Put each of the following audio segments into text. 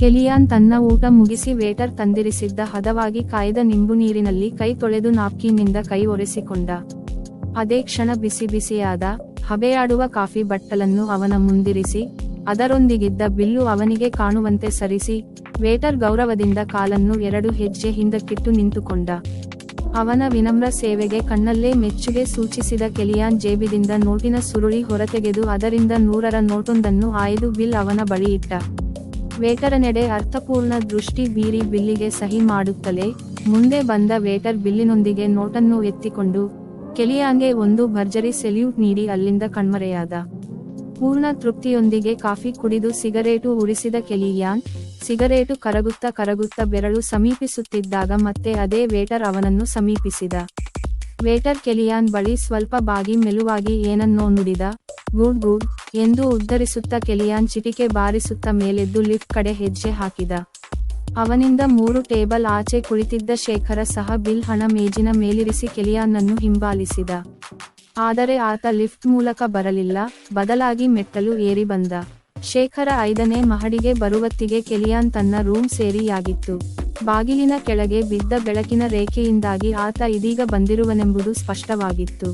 ಕೆಲಿಯಾನ್ ತನ್ನ ಊಟ ಮುಗಿಸಿ ವೇಟರ್ ತಂದಿರಿಸಿದ್ದ ಹದವಾಗಿ ಕಾಯ್ದ ನಿಂಬು ನೀರಿನಲ್ಲಿ ಕೈ ತೊಳೆದು ನಾಪ್ಕಿನ್ನಿಂದ ಕೈ ಒರೆಸಿಕೊಂಡ. ಅದೇ ಕ್ಷಣ ಬಿಸಿ ಬಿಸಿಯಾದ, ಹಬೆಯಾಡುವ ಕಾಫಿ ಬಟ್ಟಲನ್ನು ಅವನ ಮುಂದಿರಿಸಿ, ಅದರೊಂದಿಗಿದ್ದ ಬಿಲ್ಲು ಅವನಿಗೆ ಕಾಣುವಂತೆ ಸರಿಸಿ, ವೇಟರ್ ಗೌರವದಿಂದ ಕಾಲನ್ನು ಎರಡು ಹೆಜ್ಜೆ ಹಿಂದಕ್ಕಿಟ್ಟು ನಿಂತುಕೊಂಡ. ಅವನ ವಿನಮ್ರ ಸೇವೆಗೆ ಕಣ್ಣಲ್ಲೇ ಮೆಚ್ಚುಗೆ ಸೂಚಿಸಿದ ಕೆಲಿಯಾನ್ ಜೇಬಿದಿಂದ ನೋಟಿನ ಸುರುಳಿ ಹೊರತೆಗೆದು ಅದರಿಂದ ನೂರರ ನೋಟೊಂದನ್ನು ಆಯ್ದು ಬಿಲ್ ಅವನ ಬಳಿ ಇಟ್ಟ. ವೇಟರನೆಡೆ ಅರ್ಥಪೂರ್ಣ ದೃಷ್ಟಿ ಬೀರಿ ಬಿಲ್ಲಿಗೆ ಸಹಿ ಮಾಡುತ್ತಲೇ ಮುಂದೆ ಬಂದ ವೇಟರ್ ಬಿಲ್ಲಿನೊಂದಿಗೆ ನೋಟನ್ನು ಎತ್ತಿಕೊಂಡು, ಕೆಲಿಯಾಂಗೆ ಒಂದು ಭರ್ಜರಿ ಸೆಲ್ಯೂಟ್ ನೀಡಿ ಅಲ್ಲಿಂದ ಕಣ್ಮರೆಯಾದ. ಪೂರ್ಣ ತೃಪ್ತಿಯೊಂದಿಗೆ ಕಾಫಿ ಕುಡಿದು ಸಿಗರೇಟು ಉರಿಸಿದ ಕೆಲಿಯಾನ್, ಸಿಗರೇಟು ಕರಗುತ್ತ ಕರಗುತ್ತ ಬೆರಳು ಸಮೀಪಿಸುತ್ತಿದ್ದಾಗ ಮತ್ತೆ ಅದೇ ವೇಟರ್ ಅವನನ್ನು ಸಮೀಪಿಸಿದ. ವೇಟರ್ ಕೆಲಿಯಾನ್ ಬಳಿ ಸ್ವಲ್ಪ ಬಾಗಿ ಮೆಲುವಾಗಿ ಏನನ್ನೋ ನುಡಿದ. ಗುಡ್ ಗುಡ್ ಎಂದು ಉದ್ಧರಿಸುತ್ತ ಕೆಲಿಯಾನ್ ಚಿಟಿಕೆ ಬಾರಿಸುತ್ತ ಮೇಲೆದ್ದು ಲಿಫ್ಟ್ ಕಡೆ ಹೆಜ್ಜೆ ಹಾಕಿದ. ಅವನಿಂದ ಮೂರು ಟೇಬಲ್ ಆಚೆ ಕುಳಿತಿದ್ದ ಶೇಖರ ಸಹ ಬಿಲ್ ಹಣ ಮೇಜಿನ ಮೇಲಿರಿಸಿ ಕೆಲಿಯಾನ್ನನ್ನು ಹಿಂಬಾಲಿಸಿದ. ಆದರೆ ಆತ ಲಿಫ್ಟ್ ಮೂಲಕ ಬರಲಿಲ್ಲ, ಬದಲಾಗಿ ಮೆಟ್ಟಲು ಏರಿ ಬಂದ. ಶೇಖರ ಐದನೇ ಮಹಡಿಗೆ ಬರುವತ್ತಿಗೆ ಕೆಲಿಯಾನ್ ತನ್ನ ರೂಮ್ ಸೇರಿಯಾಗಿತ್ತು. ಬಾಗಿಲಿನ ಕೆಳಗೆ ಬಿದ್ದ ಬೆಳಕಿನ ರೇಖೆಯಿಂದಾಗಿ ಆತ ಇದೀಗ ಬಂದಿರುವನೆಂಬುದು ಸ್ಪಷ್ಟವಾಗಿತ್ತು.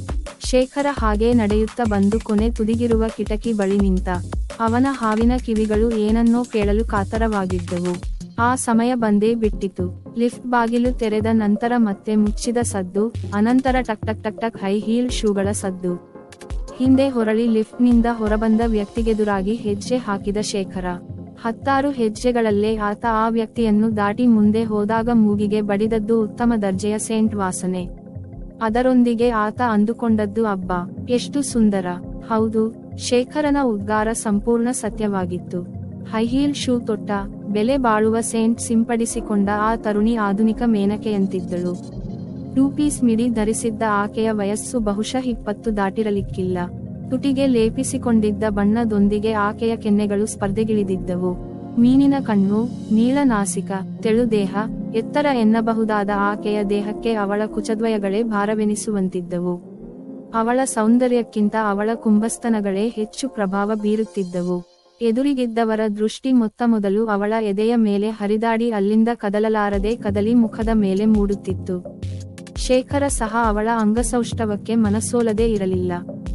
ಶೇಖರ ಹಾಗೆ ನಡೆಯುತ್ತಾ ಬಂದು ಕೊನೆ ತುದಿಗಿರುವ ಕಿಟಕಿ ಬಳಿ ನಿಂತ, ಅವನ ಹಾವಿನ ಕಿವಿಗಳು ಏನನ್ನೋ ಕೇಳಲು ಕಾತರವಾಗಿದ್ದವು. ಆ ಸಮಯ ಬಂದೇ ಬಿಟ್ಟಿತು. ಲಿಫ್ಟ್ ಬಾಗಿಲು ತೆರೆದ ನಂತರ ಮತ್ತೆ ಮುಚ್ಚಿದ ಸದ್ದು, ಅನಂತರ ಟಕ್ ಟಕ್ ಟಕ್ ಟಕ್ ಹೈ ಹೀಲ್ ಶೂಗಳ ಸದ್ದು. ಹಿಂದೆ ಹೊರಳಿ ಲಿಫ್ಟ್ನಿಂದ ಹೊರಬಂದ ವ್ಯಕ್ತಿಗೆದುರಾಗಿ ಹೆಜ್ಜೆ ಹಾಕಿದ ಶೇಖರ. ಹತ್ತಾರು ಹೆಜ್ಜೆಗಳಲ್ಲೇ ಆತ ಆ ವ್ಯಕ್ತಿಯನ್ನು ದಾಟಿ ಮುಂದೆ ಹೋದಾಗ ಮೂಗಿಗೆ ಬಡಿದದ್ದು ಉತ್ತಮ ದರ್ಜೆಯ ಸೇಂಟ್ ವಾಸನೆ. ಅದರೊಂದಿಗೆ ಆತ ಅಂದುಕೊಂಡದ್ದು, ಅಬ್ಬ, ಎಷ್ಟು ಸುಂದರ! ಹೌದು, ಶೇಖರನ ಉದ್ಗಾರ ಸಂಪೂರ್ಣ ಸತ್ಯವಾಗಿತ್ತು. ಹೈಹೀಲ್ ಶೂ ತೊಟ್ಟ, ಬೆಲೆ ಬಾಳುವ ಸೇಂಟ್ ಸಿಂಪಡಿಸಿಕೊಂಡ ಆ ತರುಣಿ ಆಧುನಿಕ ಮೇನಕೆಯಂತಿದ್ದಳು. ಟೂ ಪೀಸ್ ಮಿಡಿ ಧರಿಸಿದ್ದ ಆಕೆಯ ವಯಸ್ಸು ಬಹುಶಃ ಇಪ್ಪತ್ತು ದಾಟಿರಲಿಕ್ಕಿಲ್ಲ. ತುಟಿಗೆ ಲೇಪಿಸಿಕೊಂಡಿದ್ದ ಬಣ್ಣದೊಂದಿಗೆ ಆಕೆಯ ಕೆನ್ನೆಗಳು ಸ್ಪರ್ಧೆಗಿಳಿದಿದ್ದವು. ಮೀನಿನ ಕಣ್ಣು, ನೀಳ ತೆಳುದೇಹ ತೆಳು ದೇಹ, ಎತ್ತರ ಎನ್ನಬಹುದಾದ ಆಕೆಯ ದೇಹಕ್ಕೆ ಅವಳ ಕುಚದ್ವಯಗಳೇ ಭಾರವೆನಿಸುವಂತಿದ್ದವು. ಅವಳ ಸೌಂದರ್ಯಕ್ಕಿಂತ ಅವಳ ಕುಂಭಸ್ತನಗಳೇ ಹೆಚ್ಚು ಪ್ರಭಾವ ಬೀರುತ್ತಿದ್ದವು. ಎದುರಿಗಿದ್ದವರ ದೃಷ್ಟಿ ಮೊತ್ತ ಮೊದಲು ಅವಳ ಎದೆಯ ಮೇಲೆ ಹರಿದಾಡಿ ಅಲ್ಲಿಂದ ಕದಲಲಾರದೆ ಕದಲಿ ಮುಖದ ಮೇಲೆ ಮೂಡುತ್ತಿತ್ತು. ಶೇಖರ ಸಹ ಅವಳ ಅಂಗಸೌಷ್ಠವಕ್ಕೆ ಮನಸೋಲದೇ ಇರಲಿಲ್ಲ.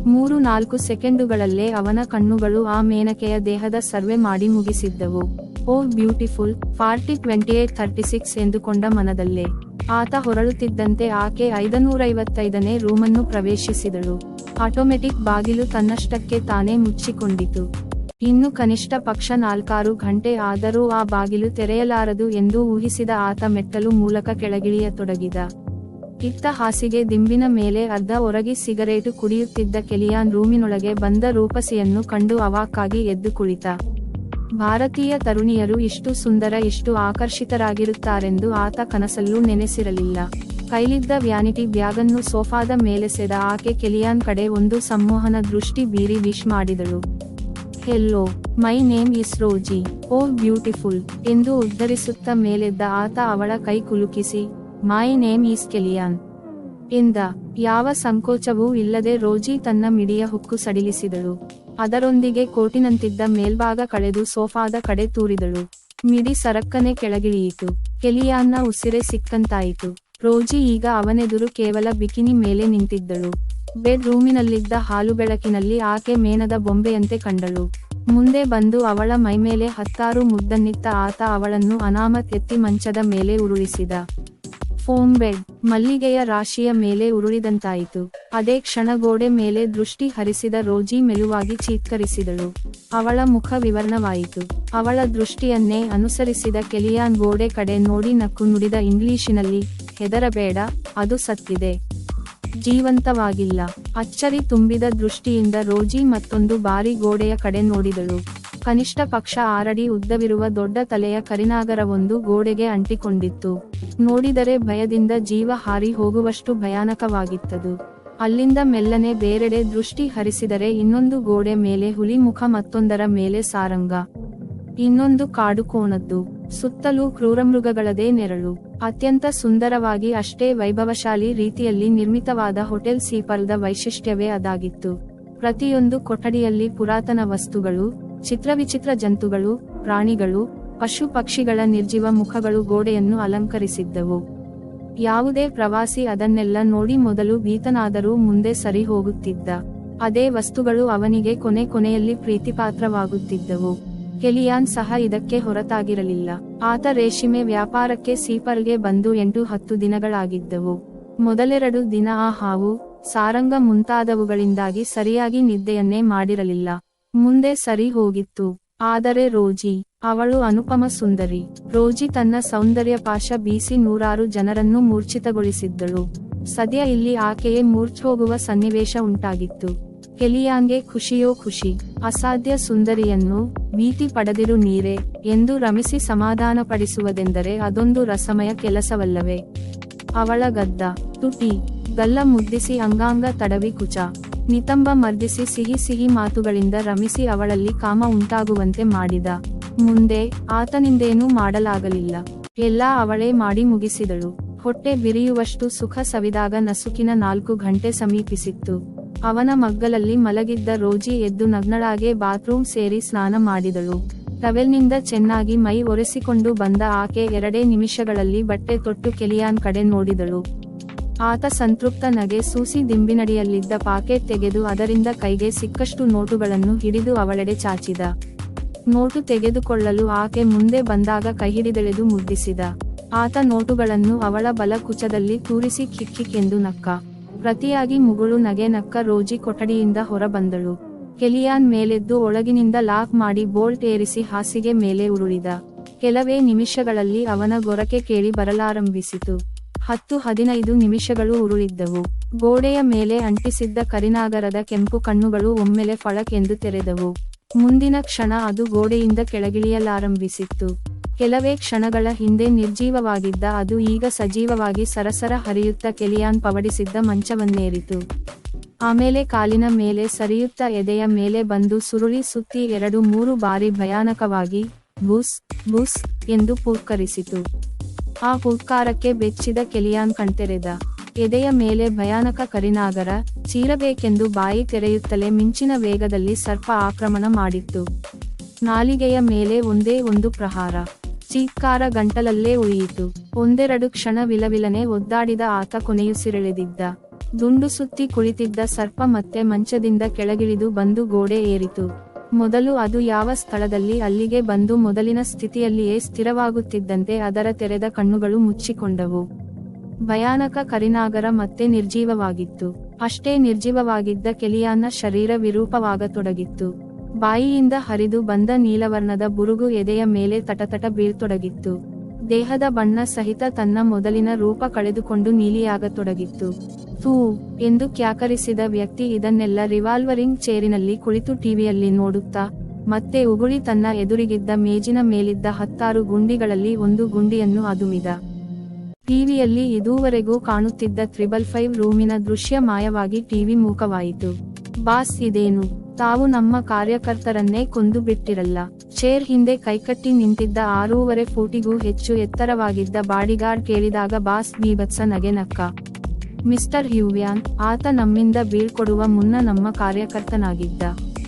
ಮೂರು ನಾಲ್ಕು ಸೆಕೆಂಡುಗಳಲ್ಲೇ ಅವನ ಕಣ್ಣುಗಳು ಆ ಮೇನಕೆಯ ದೇಹದ ಸರ್ವೆ ಮಾಡಿ ಮುಗಿಸಿದ್ದವು. ಓ beautiful, forty twenty eight thirty six ಎಂದುಕೊಂಡ ಮನದಲ್ಲೇ. ಆತ ಹೊರಳುತ್ತಿದ್ದಂತೆ ಆಕೆ ಐದನೂರೈವತ್ತೈದನೇ ರೂಮನ್ನು ಪ್ರವೇಶಿಸಿದಳು. ಆಟೋಮೆಟಿಕ್ ಬಾಗಿಲು ತನ್ನಷ್ಟಕ್ಕೆ ತಾನೇ ಮುಚ್ಚಿಕೊಂಡಿತು. ಇನ್ನು ಕನಿಷ್ಠ ಪಕ್ಷ ನಾಲ್ಕಾರು ಗಂಟೆ ಆದರೂ ಆ ಬಾಗಿಲು ತೆರೆಯಲಾರದು ಎಂದು ಊಹಿಸಿದ ಆತ ಮೆಟ್ಟಲು ಮೂಲಕ ಕೆಳಗಿಳಿಯತೊಡಗಿದ. ಇತ್ತ ಹಾಸಿಗೆ ದಿಂಬಿನ ಮೇಲೆ ಅರ್ಧ ಒರಗಿ ಸಿಗರೇಟು ಕುಡಿಯುತ್ತಿದ್ದ ಕೆಲಿಯಾನ್ ರೂಮಿನೊಳಗೆ ಬಂದ ರೂಪಸಿಯನ್ನು ಕಂಡು ಅವಾಕ್ಕಾಗಿ ಎದ್ದು ಕುಳಿತ. ಭಾರತೀಯ ತರುಣಿಯರು ಇಷ್ಟು ಸುಂದರ, ಇಷ್ಟು ಆಕರ್ಷಿತರಾಗಿರುತ್ತಾರೆಂದು ಆತ ಕನಸಲ್ಲೂ ನೆನೆಸಿರಲಿಲ್ಲ. ಕೈಲಿದ್ದ ವ್ಯಾನಿಟಿ ಬ್ಯಾಗನ್ನು ಸೋಫಾದ ಮೇಲೆಸೆದ ಆಕೆ ಕೆಲಿಯಾನ್ ಕಡೆ ಒಂದು ಸಂಮೋಹನ ದೃಷ್ಟಿ ಬೀರಿ ವಿಶ್ ಮಾಡಿದಳು. Hello, my name is Rosie, oh beautiful ಎಂದು ಉದ್ಧರಿಸುತ್ತ ಮೇಲೆದ್ದ ಆತ ಅವಳ ಕೈ ಕುಲುಕಿಸಿ ಮೈ ನೇಮ್ ಈಸ್ ಕೆಲಿಯಾನ್ ಎಂದ, ಯಾವ ಸಂಕೋಚವೂ ಇಲ್ಲದೆ ರೋಜಿ ತನ್ನ ಮಿಡಿಯ ಹುಕ್ಕು ಸಡಿಲಿಸಿದಳು. ಅದರೊಂದಿಗೆ ಕೋಟಿನಂತಿದ್ದ ಮೇಲ್ಭಾಗ ಕಳೆದು ಸೋಫಾದ ಕಡೆ ತೂರಿದಳು. ಮಿಡಿ ಸರಕ್ಕನೆ ಕೆಳಗಿಳಿಯಿತು. ಕೆಲಿಯಾನ್ನ ಉಸಿರೆ ಸಿಕ್ಕಂತಾಯಿತು. ರೋಜಿ ಈಗ ಅವನೆದುರು ಕೇವಲ ಬಿಕಿನಿ ಮೇಲೆ ನಿಂತಿದ್ದಳು. ಬೆಡ್ ರೂಮಿನಲ್ಲಿದ್ದ ಹಾಲು ಬೆಳಕಿನಲ್ಲಿ ಆಕೆ ಮೇನದ ಬೊಂಬೆಯಂತೆ ಕಂಡಳು. ಮುಂದೆ ಬಂದು ಅವಳ ಮೈಮೇಲೆ ಹತ್ತಾರು ಮುದ್ದನ್ನಿತ್ತ ಆತ ಅವಳನ್ನು ಅನಾಮತ್ ಎತ್ತಿ ಮಂಚದ ಮೇಲೆ ಉರುಳಿಸಿದ. ಫೋಮ್ ಬೆಡ್ ಮಲ್ಲಿಗೆಯ ರಾಶಿಯ ಮೇಲೆ ಉರುಳಿದಂತಾಯಿತು. ಅದೇ ಕ್ಷಣ ಗೋಡೆ ಮೇಲೆ ದೃಷ್ಟಿ ಹರಿಸಿದ ರೋಜಿ ಮೆಲುವಾಗಿ ಚೀತ್ಕರಿಸಿದಳು. ಅವಳ ಮುಖ ವಿವರಣವಾಯಿತು. ಅವಳ ದೃಷ್ಟಿಯನ್ನೇ ಅನುಸರಿಸಿದ ಕೆಲಿಯಾನ್ ಗೋಡೆ ಕಡೆ ನೋಡಿ ನಕ್ಕು ನುಡಿದ ಇಂಗ್ಲಿಶಿನಲ್ಲಿ ಹೆದರಬೇಡ, ಅದು ಸತ್ತಿದೆ. ಜೀವಂತವಾಗಿಲ್ಲ. ಅಚ್ಚರಿ ತುಂಬಿದ ದೃಷ್ಟಿಯಿಂದ ರೋಜಿ ಮತ್ತೊಂದು ಬಾರಿ ಗೋಡೆಯ ಕಡೆ ನೋಡಿದಳು. ಕನಿಷ್ಠ ಪಕ್ಷ ಆರಡಿ ಉದ್ದವಿರುವ ದೊಡ್ಡ ತಲೆಯ ಕರಿನಾಗರವೊಂದು ಗೋಡೆಗೆ ಅಂಟಿಕೊಂಡಿತ್ತು. ನೋಡಿದರೆ ಭಯದಿಂದ ಜೀವ ಹಾರಿ ಹೋಗುವಷ್ಟು ಭಯಾನಕವಾಗಿತ್ತದು. ಅಲ್ಲಿಂದ ಮೆಲ್ಲನೆ ಬೇರೆಡೆ ದೃಷ್ಟಿ ಹರಿಸಿದರೆ ಇನ್ನೊಂದು ಗೋಡೆ ಮೇಲೆ ಹುಲಿ ಮುಖ ಮತ್ತೊಂದರ ಮೇಲೆ ಸಾರಂಗ. ಇನ್ನೊಂದು ಕಾಡು ಕೋಣದ್ದು. ಸುತ್ತಲೂ ಕ್ರೂರಮೃಗಗಳದೇ ನೆರಳು. ಅತ್ಯಂತ ಸುಂದರವಾಗಿ ಅಷ್ಟೇ ವೈಭವಶಾಲಿ ರೀತಿಯಲ್ಲಿ ನಿರ್ಮಿತವಾದ ಹೋಟೆಲ್ ಸೀಪರ್ದ ವೈಶಿಷ್ಟ್ಯವೇ ಅದಾಗಿತ್ತು. ಪ್ರತಿಯೊಂದು ಕೊಠಡಿಯಲ್ಲಿ ಪುರಾತನ ವಸ್ತುಗಳು ಚಿತ್ರವಿಚಿತ್ರ ಜಂತುಗಳು, ಪ್ರಾಣಿಗಳು, ಪಶು ಪಕ್ಷಿಗಳ ನಿರ್ಜೀವ ಮುಖಗಳು ಗೋಡೆಯನ್ನು ಅಲಂಕರಿಸಿದ್ದವು. ಯಾವುದೇ ಪ್ರವಾಸಿ ಅದನ್ನೆಲ್ಲ ನೋಡಿ ಮೊದಲು ಭೀತನಾದರೂ ಮುಂದೆ ಸರಿ ಹೋಗುತ್ತಿದ್ದ. ಅದೇ ವಸ್ತುಗಳು ಅವನಿಗೆ ಕೊನೆ ಕೊನೆಯಲ್ಲಿ ಪ್ರೀತಿಪಾತ್ರವಾಗುತ್ತಿದ್ದವು. ಕೆಲಿಯಾನ್ ಸಹ ಇದಕ್ಕೆ ಹೊರತಾಗಿರಲಿಲ್ಲ. ಆತ ರೇಷ್ಮೆ ವ್ಯಾಪಾರಕ್ಕೆ ಸೀಪರ್ಗೆ ಬಂದು ಎಂಟು ಹತ್ತು ದಿನಗಳಾಗಿದ್ದವು. ಮೊದಲೆರಡು ದಿನ ಆ ಹಾವು, ಸಾರಂಗ ಮುಂತಾದವುಗಳಿಂದಾಗಿ ಸರಿಯಾಗಿ ನಿದ್ದೆಯನ್ನೇ ಮಾಡಿರಲಿಲ್ಲ. ಮುಂದೆ ಸರಿ ಹೋಗಿತ್ತು. ಆದರೆ ರೋಜಿ, ಅವಳು ಅನುಪಮ ಸುಂದರಿ, ರೋಜಿ ತನ್ನ ಸೌಂದರ್ಯ ಪಾಶ ಬೀಸಿ ನೂರಾರು ಜನರನ್ನು ಮೂರ್ಛಿತಗೊಳಿಸಿದ್ದಳು. ಸದ್ಯ ಇಲ್ಲಿ ಆಕೆಯೇ ಮೂರ್ಛೋಗುವ ಸನ್ನಿವೇಶ ಉಂಟಾಗಿತ್ತು. ಕೆಲಿಯಾಂಗೆ ಖುಷಿಯೋ ಖುಷಿ, ಅಸಾಧ್ಯ ಸುಂದರಿಯನ್ನು ಭೀತಿ ಪಡೆದಿರು ನೀರೆ ಎಂದು ರಮಿಸಿ ಸಮಾಧಾನಪಡಿಸುವುದೆಂದರೆ ಅದೊಂದು ರಸಮಯ ಕೆಲಸವಲ್ಲವೇ. ಅವಳ ಗದ್ದ, ತುಟಿ, ಗಲ್ಲ ಮುದ್ದಿಸಿ ಅಂಗಾಂಗ ತಡವಿ ಕುಚ. ನಿತಂಬ ಮರ್ದಿಸಿ ಸಿಹಿ ಸಿಹಿ ಮಾತುಗಳಿಂದ ರಮಿಸಿ ಅವಳಲ್ಲಿ ಕಾಮ ಉಂಟಾಗುವಂತೆ ಮಾಡಿದ. ಮುಂದೆ ಆತನಿಂದೇನೂ ಮಾಡಲಾಗಲಿಲ್ಲ. ಎಲ್ಲ ಅವಳೇ ಮಾಡಿ ಮುಗಿಸಿದಳು. ಹೊಟ್ಟೆ ಬಿರಿಯುವಷ್ಟು ಸುಖ ಸವಿದಾಗ ನಸುಕಿನ ನಾಲ್ಕು ಗಂಟೆ ಸಮೀಪಿಸಿತ್ತು. ಅವನ ಮಗ್ಗಲಲ್ಲಿ ಮಲಗಿದ್ದ ರೋಜಿ ಎದ್ದು ನಗ್ನಳಾಗೆ ಬಾತ್ರೂಮ್ ಸೇರಿ ಸ್ನಾನ ಮಾಡಿದಳು. ಟವೆಲ್ನಿಂದ ಚೆನ್ನಾಗಿ ಮೈ ಒರೆಸಿಕೊಂಡು ಬಂದ ಆಕೆ ಎರಡೇ ನಿಮಿಷಗಳಲ್ಲಿ ಬಟ್ಟೆ ತೊಟ್ಟು ಕೆಲಿಯಾನ್ ಕಡೆ ನೋಡಿದಳು. ಆತ ಸಂತೃಪ್ತ ನಗೆ ಸೂಸಿ ದಿಂಬಿನಡಿಯಲ್ಲಿದ್ದ ಪಾಕೆಟ್ ತೆಗೆದು ಅದರಿಂದ ಕೈಗೆ ಸಿಕ್ಕಷ್ಟು ನೋಟುಗಳನ್ನು ಹಿಡಿದು ಅವಳೆಡೆ ಚಾಚಿದ. ನೋಟು ತೆಗೆದುಕೊಳ್ಳಲು ಆಕೆ ಮುಂದೆ ಬಂದಾಗ ಕೈಹಿಡಿದೆಳೆದು ಮುದ್ದಿಸಿದ. ಆತ ನೋಟುಗಳನ್ನು ಅವಳ ಬಲ ಕುಚದಲ್ಲಿ ತೂರಿಸಿ ಕಿಕ್ಕಿಕ್ಕೆಂದು ನಕ್ಕ. ಪ್ರತಿಯಾಗಿ ಮುಗುಳು ನಗೆ ನಕ್ಕ ರೋಜಿ ಕೊಠಡಿಯಿಂದ ಹೊರಬಂದಳು. ಕೆಲಿಯಾನ್ ಮೇಲೆದ್ದು ಒಳಗಿನಿಂದ ಲಾಕ್ ಮಾಡಿ ಬೋಲ್ಟ್ ಏರಿಸಿ ಹಾಸಿಗೆ ಮೇಲೆ ಉರುಳಿದ. ಕೆಲವೇ ನಿಮಿಷಗಳಲ್ಲಿ ಅವನ ಗೊರಕೆ ಕೇಳಿ ಬರಲಾರಂಭಿಸಿತು. ಹತ್ತು ಹದಿನೈದು ನಿಮಿಷಗಳು ಉರುಳಿದ್ದವು. ಗೋಡೆಯ ಮೇಲೆ ಅಂಟಿಸಿದ್ದ ಕರಿನಾಗರದ ಕೆಂಪು ಕಣ್ಣುಗಳು ಒಮ್ಮೆಲೆ ಫಳಕೆಂದು ತೆರೆದವು. ಮುಂದಿನ ಕ್ಷಣ ಅದು ಗೋಡೆಯಿಂದ ಕೆಳಗಿಳಿಯಲಾರಂಭಿಸಿತ್ತು. ಕೆಲವೇ ಕ್ಷಣಗಳ ಹಿಂದೆ ನಿರ್ಜೀವವಾಗಿದ್ದ ಅದು ಈಗ ಸಜೀವವಾಗಿ ಸರಸರ ಹರಿಯುತ್ತ ಕೆಲಿಯಾನ್ ಪವಡಿಸಿದ್ದ ಮಂಚವನ್ನೇರಿತು. ಆಮೇಲೆ ಕಾಲಿನ ಮೇಲೆ ಸರಿಯುತ್ತ ಎದೆಯ ಮೇಲೆ ಬಂದು ಸುರುಳಿ ಸುತ್ತಿ ಎರಡು ಮೂರು ಬಾರಿ ಭಯಾನಕವಾಗಿ ಬುಸ್ ಬುಸ್ ಎಂದು ಪೂತ್ಕರಿಸಿತು ಆ ಹುಡ್ಕಾರಕ್ಕೆ ಬೆಚ್ಚಿದ ಕೆಲಿಯಾನ್ ಕಣ್ತೆರೆದ. ಎದೆಯ ಮೇಲೆ ಭಯಾನಕ ಕರಿನಾಗರ ಚೀರಬೇಕೆಂದು ಬಾಯಿ ತೆರೆಯುತ್ತಲೇ ಮಿಂಚಿನ ವೇಗದಲ್ಲಿ ಸರ್ಪ ಆಕ್ರಮಣ ಮಾಡಿತ್ತು. ನಾಲಿಗೆಯ ಮೇಲೆ ಒಂದೇ ಒಂದು ಪ್ರಹಾರ. ಚೀತ್ಕಾರ ಗಂಟಲಲ್ಲೇ ಉಳಿಯಿತು. ಒಂದೆರಡು ಕ್ಷಣ ವಿಲವಿಲನೆ ಒದ್ದಾಡಿದ ಆತ ಕೊನೆಯುಸಿರೆಳೆದಿದ್ದ ದುಂಡು ಸುತ್ತಿ ಕುಳಿತಿದ್ದ ಸರ್ಪ ಮತ್ತೆ ಮಂಚದಿಂದ ಕೆಳಗಿಳಿದು ಬಂದು ಗೋಡೆ ಏರಿತು. ಮೊದಲು ಅದು ಯಾವ ಸ್ಥಳದಲ್ಲಿ ಅಲ್ಲಿಗೆ ಬಂದು ಮೊದಲಿನ ಸ್ಥಿತಿಯಲ್ಲಿಯೇ ಸ್ಥಿರವಾಗುತ್ತಿದ್ದಂತೆ ಅದರ ತೆರೆದ ಕಣ್ಣುಗಳು ಮುಚ್ಚಿಕೊಂಡವು. ಭಯಾನಕ ಕರಿನಾಗರ ಮತ್ತೆ ನಿರ್ಜೀವವಾಗಿತ್ತು. ಅಷ್ಟೇ ನಿರ್ಜೀವವಾಗಿದ್ದ ಕೆಲಿಯಾನ ಶರೀರ ವಿರೂಪವಾಗತೊಡಗಿತ್ತು. ಬಾಯಿಯಿಂದ ಹರಿದು ಬಂದ ನೀಲವರ್ಣದ ಬುರುಗು ಎದೆಯ ಮೇಲೆ ತಟತಟ ಬೀಳ್ತೊಡಗಿತ್ತು. ದೇಹದ ಬಣ್ಣ ಸಹಿತ ತನ್ನ ಮೊದಲಿನ ರೂಪ ಕಳೆದುಕೊಂಡು ನೀಲಿಯಾಗತೊಡಗಿತ್ತು. ತೂ ಎಂದು ಕ್ಯಾಕರಿಸಿದ ವ್ಯಕ್ತಿ ಇದನ್ನೆಲ್ಲ ರಿವಾಲ್ವರಿಂಗ್ ಚೇರಿನಲ್ಲಿ ಕುಳಿತು ಟಿವಿಯಲ್ಲಿ ನೋಡುತ್ತಾ, ಮತ್ತೆ ಉಗುಳಿ ತನ್ನ ಎದುರಿಗಿದ್ದ ಮೇಜಿನ ಮೇಲಿದ್ದ ಹತ್ತಾರು ಗುಂಡಿಗಳಲ್ಲಿ ಒಂದು ಗುಂಡಿಯನ್ನು ಅದುಮಿದ. ಟಿವಿಯಲ್ಲಿ ಇದುವರೆಗೂ ಕಾಣುತ್ತಿದ್ದ ತ್ರಿಬಲ್ ಫೈವ್ ರೂಮಿನ ದೃಶ್ಯ ಮಾಯವಾಗಿ ಟಿವಿ ಮೂಕವಾಯಿತು. ಬಾಸ್, ಇದೇನು? ತಾವು ನಮ್ಮ ಕಾರ್ಯಕರ್ತರನ್ನೇ ಕೊಂದು ಬಿಟ್ಟಿರಲ್ಲ ಚೇರ್ ಹಿಂದೆ ಕೈಕಟ್ಟಿ ನಿಂತಿದ್ದ ಆರೂವರೆ ಫೂಟಿಗೂ ಹೆಚ್ಚು ಎತ್ತರವಾಗಿದ್ದ ಬಾಡಿಗಾರ್ಡ್ ಕೇಳಿದಾಗ ಬಾಸ್ ಬೀಭತ್ಸ ನಗೆ ನಕ್ಕ. ಮಿಸ್ಟರ್ ಹ್ಯೂವ್ಯಾನ್, ಆತ ನಮ್ಮಿಂದ ಬೀಳ್ಕೊಡುವ ಮುನ್ನ ನಮ್ಮ ಕಾರ್ಯಕರ್ತನಾಗಿದ್ದ.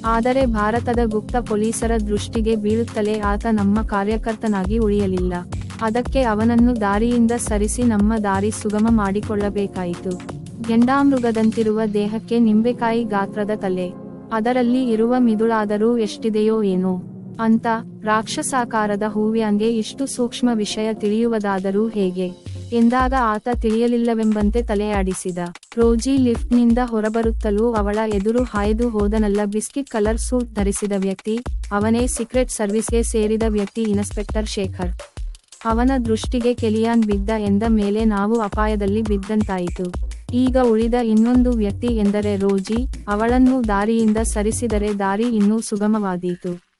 ಆದರೆ ಭಾರತದ ಗುಪ್ತ ಪೊಲೀಸರ ದೃಷ್ಟಿಗೆ ಬೀಳುತ್ತಲೇ ಆತ ನಮ್ಮ ಕಾರ್ಯಕರ್ತನಾಗಿ ಉಳಿಯಲಿಲ್ಲ. ಅದಕ್ಕೆ ಅವನನ್ನು ದಾರಿಯಿಂದ ಸರಿಸಿ ನಮ್ಮ ದಾರಿ ಸುಗಮ ಮಾಡಿಕೊಳ್ಳಬೇಕಾಯಿತು. ಗೆಂಡಾಮೃಗದಂತಿರುವ ದೇಹಕ್ಕೆ ನಿಂಬೆಕಾಯಿ ಗಾತ್ರದ ತಲೆ. ಅದರಲ್ಲಿ ಇರುವ ಮಿದುಳಾದರೂ ಎಷ್ಟಿದೆಯೋ ಏನೋ. ಅಂತ ರಾಕ್ಷಸಾಕಾರದ ಹೂವ್ಯಾಂಗೆ ಇಷ್ಟು ಸೂಕ್ಷ್ಮ ವಿಷಯ ತಿಳಿಯುವುದಾದರೂ ಹೇಗೆ? ಎಂದಾಗ ಆತ ತಿಳಿಯಲಿಲ್ಲವೆಂಬಂತೆ ತಲೆಯಾಡಿಸಿದ. ರೋಜಿ ಲಿಫ್ಟ್ನಿಂದ ಹೊರಬರುತ್ತಲೂ ಅವಳ ಎದುರು ಹಾಯ್ದು ಹೋದನಲ್ಲ. ಬಿಸ್ಕಿಟ್ ಕಲರ್ ಸೂಟ್ ಧರಿಸಿದ ವ್ಯಕ್ತಿ, ಅವನೇ ಸೀಕ್ರೆಟ್ ಸರ್ವಿಸ್ಗೆ ಸೇರಿದ ವ್ಯಕ್ತಿ ಇನ್ಸ್ಪೆಕ್ಟರ್ ಶೇಖರ್. ಅವನ ದೃಷ್ಟಿಗೆ ಕೆಲಿಯಾನ್ ಬಿದ್ದ ಎಂದ ಮೇಲೆ ನಾವು ಅಪಾಯದಲ್ಲಿ ಬಿದ್ದಂತಾಯಿತು. ಈಗ ಉಳಿದ ಇನ್ನೊಂದು ವ್ಯಕ್ತಿ ಎಂದರೆ ರೋಜಿ, ಅವಳನ್ನು ದಾರಿಯಿಂದ ಸರಿಸಿದರೆ ದಾರಿ ಇನ್ನೂ ಸುಗಮವಾದೀತು.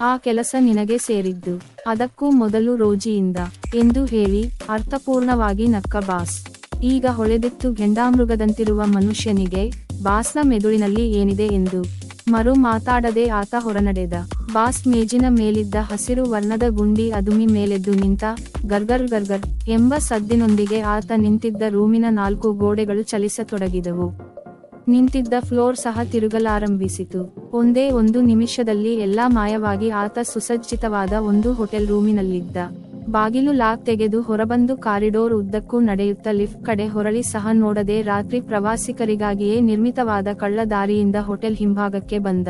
ಆ ಕೆಲಸ ನಿನಗೆ ಸೇರಿದ್ದು. ಅದಕ್ಕೂ ಮೊದಲು ರೋಜಿಯಿಂದ. ಎಂದು ಹೇಳಿ, ಅರ್ಥಪೂರ್ಣವಾಗಿ ನಕ್ಕ ಬಾಸ್. ಈಗ ಹೊಳೆದಿತ್ತು ಗೆಂಡಾಮೃಗದಂತಿರುವ ಮನುಷ್ಯನಿಗೆ, ಬಾಸ್ನ ಮೆದುಳಿನಲ್ಲಿ ಏನಿದೆ ಎಂದು. ಮರು ಮಾತಾಡದೆ ಆತ ಹೊರನಡೆದ. ಬಾಸ್ ಮೇಜಿನ ಮೇಲಿದ್ದ ಹಸಿರು ವರ್ಣದ ಗುಂಡಿ ಅದುಮಿ ಮೇಲೆದ್ದು ನಿಂತ, ಗರ್ಗರ್ ಗರ್ಗರ್, ಎಂಬ ಸದ್ದಿನೊಂದಿಗೆ ಆತ ನಿಂತಿದ್ದ ರೂಮಿನ ನಾಲ್ಕು ಗೋಡೆಗಳು ಚಲಿಸತೊಡಗಿದವು. ನಿಂತಿದ್ದ ಫ್ಲೋರ್ ಸಹ ತಿರುಗಲಾರಂಭಿಸಿತು. ಒಂದೇ ಒಂದು ನಿಮಿಷದಲ್ಲಿ ಎಲ್ಲಾ ಮಾಯವಾಗಿ ಆತ ಸುಸಜ್ಜಿತವಾದ ಒಂದು ಹೋಟೆಲ್ ರೂಮಿನಲ್ಲಿದ್ದ. ಬಾಗಿಲು ಲಾಕ್ ತೆಗೆದು ಹೊರಬಂದು ಕಾರಿಡೋರ್ ಉದ್ದಕ್ಕೂ ನಡೆಯುತ್ತ ಲಿಫ್ಟ್ ಕಡೆ ಹೊರಳಿ ಸಹ ನೋಡದೆ ರಾತ್ರಿ ಪ್ರವಾಸಿಗರಿಗಾಗಿಯೇ ನಿರ್ಮಿತವಾದ ಕಳ್ಳ ದಾರಿಯಿಂದ ಹೋಟೆಲ್ ಹಿಂಭಾಗಕ್ಕೆ ಬಂದ.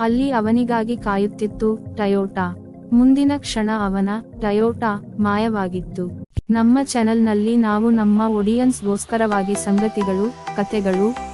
ಅಲ್ಲಿ ಅವನಿಗಾಗಿ ಕಾಯುತ್ತಿತ್ತು ಟಯೋಟಾ. ಮುಂದಿನ ಕ್ಷಣ ಅವನ ಟಯೋಟಾ ಮಾಯವಾಗಿತ್ತು. ನಮ್ಮ ಚಾನೆಲ್ನಲ್ಲಿ ನಾವು ನಮ್ಮ ಒಡಿಯನ್ಸ್ಗೋಸ್ಕರವಾಗಿ ಸಂಗತಿಗಳು ಕತೆಗಳು